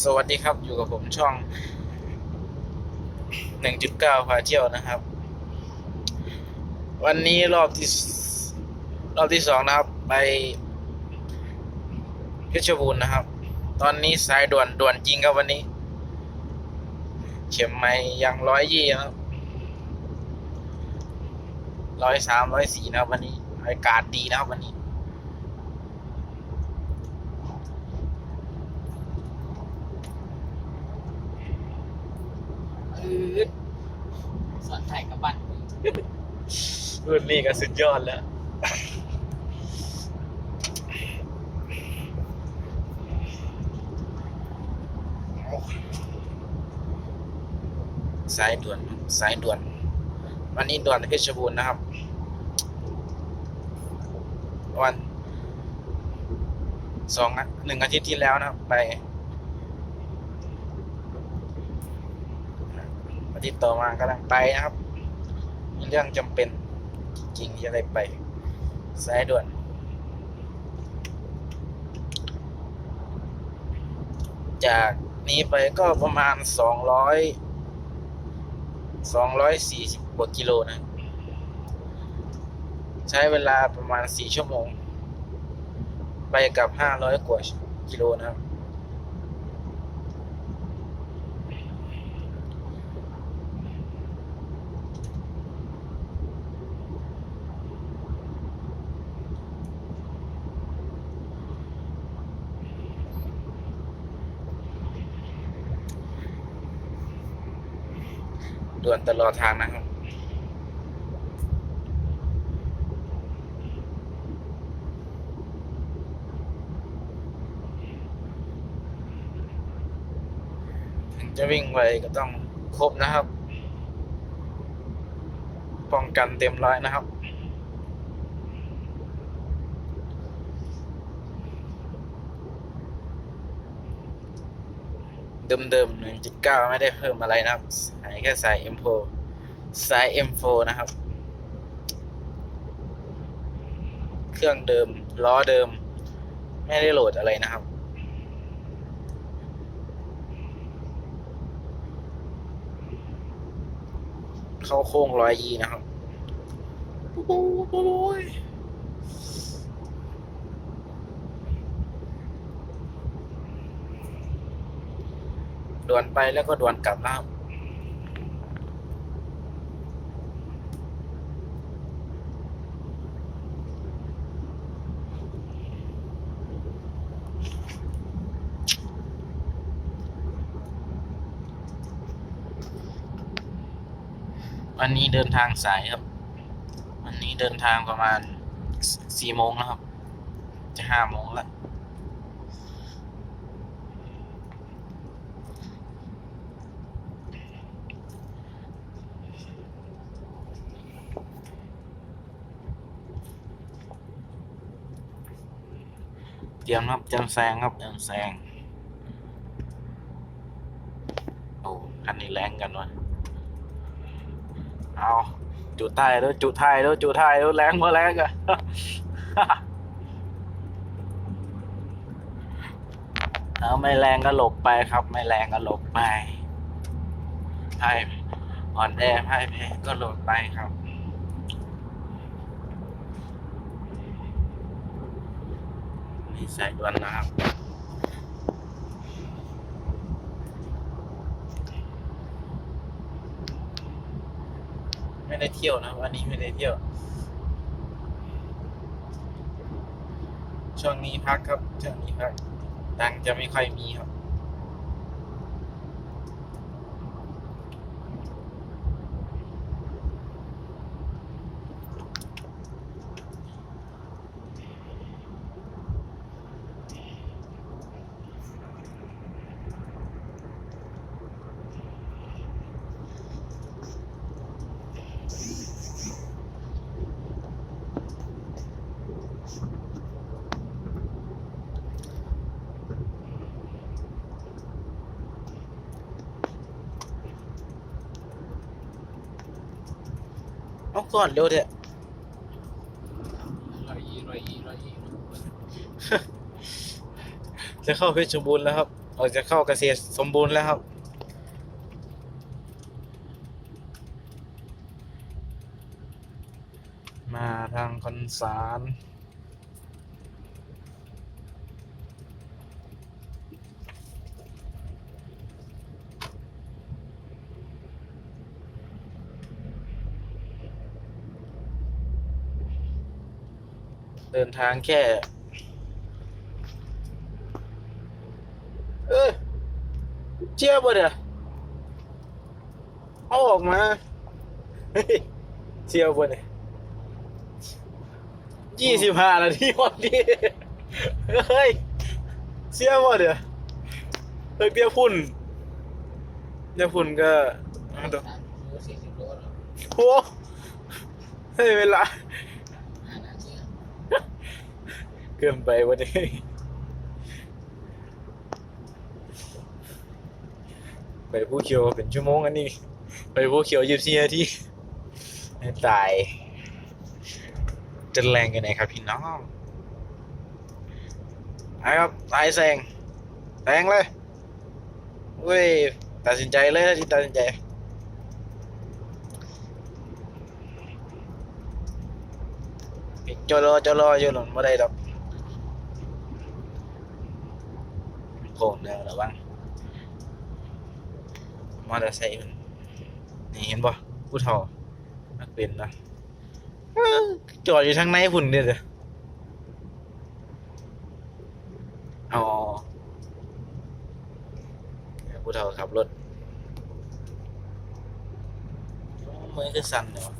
สวัสดีครับอยู่กับผมช่อง 1.9 พาเที่ยวนะครับ วันนี้รอบที่รอบที่สองนะครับ ไปเพชรบูรณ์นะครับ ตอนนี้สายด่วนด่วนจริงครับวันนี้ เข็มไม่ยังร้อยยี่ครับร้อยสามร้อยสี่นะครับวันนี้อากาศดีนะครับวันนี้ อืดสอนไทยกับบ้าน รุ่นนี้ก็สุดยอดแล้ว สายด่วน สายด่วน วันนี้ด่วนเพชรบูรณ์นะครับ วันสองอะหนึ่งอาทิตย์ที่แล้วนะครับ ไปอาทิตย์ต่อมากำลังไปนะครับ เรื่องจำเป็นจริงที่จะได้ไปสายด่วนจากนี้ไปก็ประมาณสองร้อยสองร้อยสี่สิบกว่ากิโลนะ ใช้เวลาประมาณสี่ชั่วโมง ไปกับห้าร้อยกว่ากิโลนะครับ ด่วนตลอดทางนะครับ ถึงจะวิ่งไวก็ต้องครบนะครับ ป้องกันเต็มร้อยนะครับ เดิมๆ 1.9 ไม่ได้เพิ่มอะไรนะครับใส่แค่ใส่ M4 สาย M4 นะครับ เครื่องเดิม ล้อเดิม ไม่ได้โหลดอะไรนะครับ เข้าโค้งร้อยยีนะครับ โอ้โห ด่วนไปแล้วก็ด่วนกลับนะครับวันนี้เดินทางสายครับ วันนี้เดินทางประมาณสี่โมงแล้วครับ จะห้าโมงแล้ว เตรียมครับเตรียมแซงครับเตรียมแซงโอ้คันนี้แรงกันวะเอาจุดท้ายแล้วจุดท้ายแล้วจุดท้ายแล้วแรงมาแรงอะเอาไม่แรงก็หลบไปครับ ไม่แรงก็หลบไปไพ่อ่อนแอไพ่แพ้ก็หลบไปครับ นี่สายด่วนนะครับไม่ได้เที่ยวนะวันนี้ไม่ได้เที่ยว ช่วงนี้พักครับช่วงนี้พักตังจะไม่ค่อยมีครับ เอาก่อนเร็วเถอะจะเข้าเพชรบูรณ์แล้วครับเราจะเข้าเกษตรสมบูรณ์แล้วครับ มาทางคอนสาร เดินทางแค่ เออเชื่อบ่เด้อเอาออกมาเฮ้ยเชื่อบ่เนี่ยยี่สิบห้านาทีวันนี้เฮ้ยเชื่อบ่เด้อเลิกเดียวพุ่นเดียวพุ่นก็เอาตัวสามโลสี่สิบโลแล้วโอ้เฮ้ยเวลาห้านาทีเกินไปวันนี้ไปผู้เขียวเป็นชั่วโมงอันนี้ ไปผู้เขียวยี่สิบนาทีให้ตายจะแรงกันไหนครับพี่น้องไอ้ครับตายแซงแซงเลยเว้ยตัดสินใจเลยถ้าที่ตัดสินใจจอรอจอรออยู่หล่นไม่ได้ดอก โค้งเดียวระวังมอเตอร์ไซค์มันนี่เห็นป่ะผู้เฒ่านักเป็นนะจอดอยู่ทางในพุ่นเด้อเด้ออ๋อผู้เฒ่าขับรถมือคือสั่นเนาะ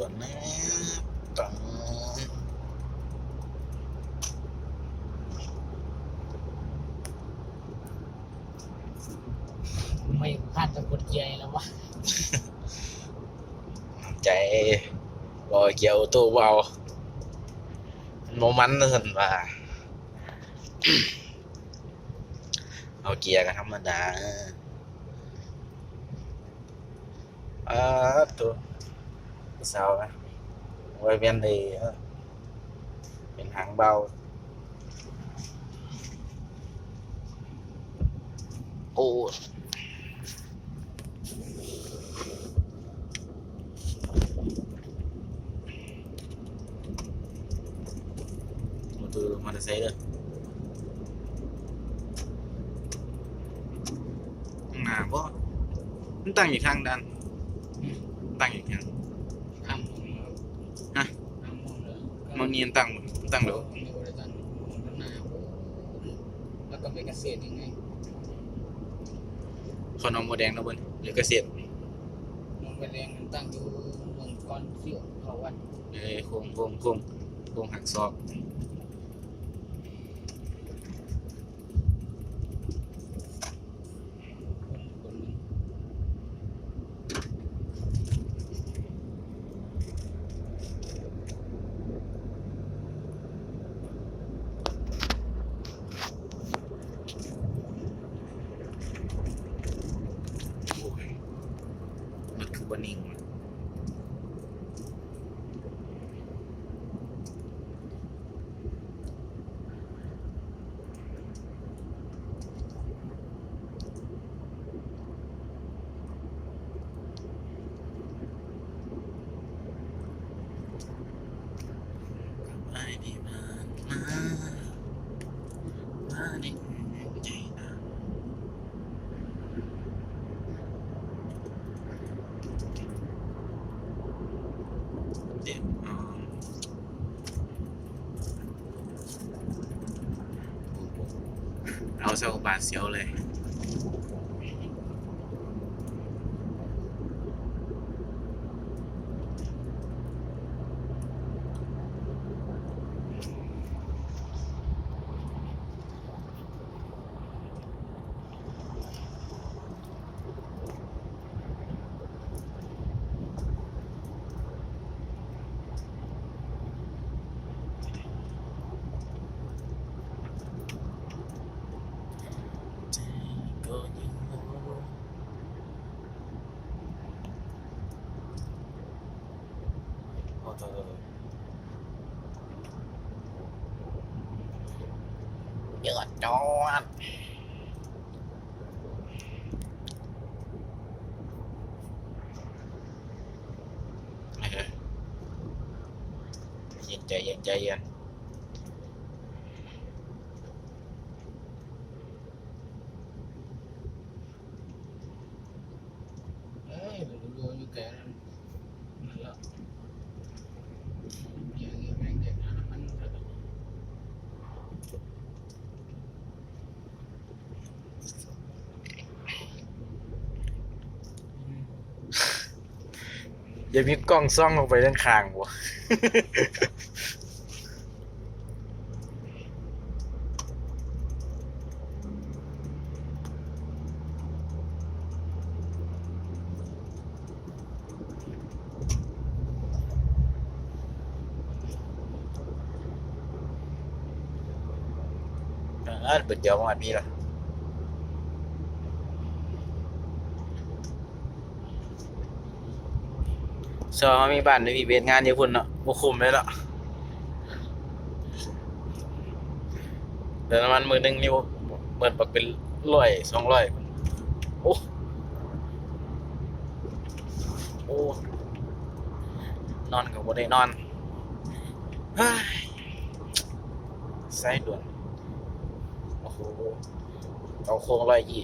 ตัวนี้ตังไม่พลาดจะกดเกียร์แล้ววะใจบอยเกียวตัวเบาโมมันนะสันว่าเอาเกียร์กันธรรมดาอ่าตัว สาวนะไว้เวียนดีเออเป็นหางเบาโอ้ một từ mà xe được à bó nó tăng gì thang đan tăng gì thang ทำมุม ฮะ ทำมุม เลยมันเนียนตังตังเดี๋ยวเร็วเลยตอนมันหนาโอ้แล้วก็เป็นเกษตรยังไงคนเอาโมแดงแล้วบนเดี๋ยวก็เสียดมันเป็นแรงมันตั้งอยู่เมืองก้อนเสี้ยวเขาวัดเอ้ยโค้งโค้งโค้งโค้งหักซอก คนหนึ่ง โอ้ย มันคือบันนิ่งว่ะไอ้ที่ผ่านมามาในใจนะ เดี๋ยวอืม เซลบาดเสียวเลย โทษโทษโทษเยอะจอดเออเย็นใจเย็นใจเย็น เอ้ยดูดูอยู่แก่นั่นนั่นละอย่างนี้แม่งเด็กนะมันอืม อย่ามีกล้องซ่องลงไปด้านข้างวะอ่าเปิดเดียวประมาณนี้ละ ซอมีบ้านในพี่เบสงานเยอะพุ่นเนาะบ่คุ้มเลยเนาะเดี๋ยวน้ำมันมือหนึ่งนี่เหมือนปักเป็นร้อยสองร้อยโอ้โอ้นอนกับบ่ได้นอนเฮ้ยสายด่วนโอ้โหเอาโค้งร้อยยี่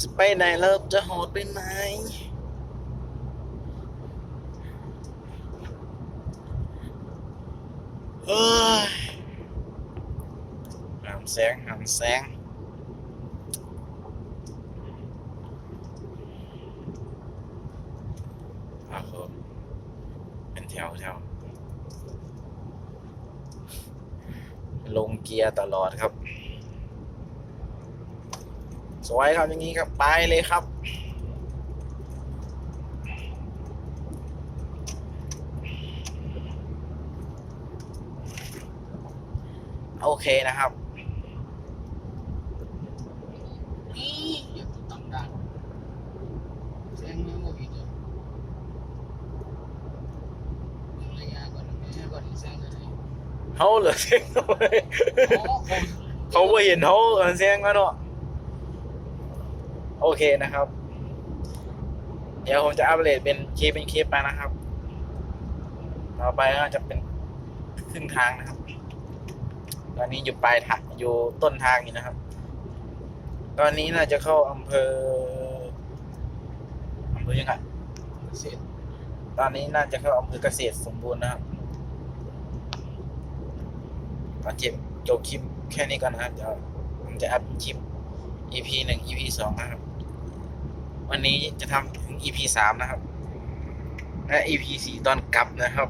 จะไปไหนแล้วจะโหดไปไหน เอ้ยหามแสงหามแสงอะครับเป็นแถวแถวลงเกียร์ตลอดครับ สวยครับอย่างนี้ครับ ไปเลยครับ โอเคนะครับ นี่อย่าตั้งด่านแซงไม่หมดอีกเลยระยะก่อนระยะก่อนแซงอะไรเขาเหลือเสียงเอาไว้อ๋อผมเขาไม่เห็นเขาเออเสียงก็เนาะโอเคนะครับ เดี๋ยวผมจะอัปเดตเป็นคลิปเป็นคลิปไปนะครับ ต่อไปก็จะเป็นครึ่งทางนะครับ ตอนนี้อยู่ปลายทางอยู่ต้นทางอยู่นะครับ ตอนนี้น่าจะเข้าอำเภออำเภอยังไงเสร็จตอนนี้น่าจะเข้าอำเภอเกษตรสมบูรณ์นะครับตอนเจ็บจบคลิปแค่นี้ก่อนนะครับเดี๋ยวผมจะอัพคลิป EP หนึ่ง EP สองนะครับ วันนี้จะทำถึง EP สามนะครับ และ EP สี่ตอนกลับนะครับ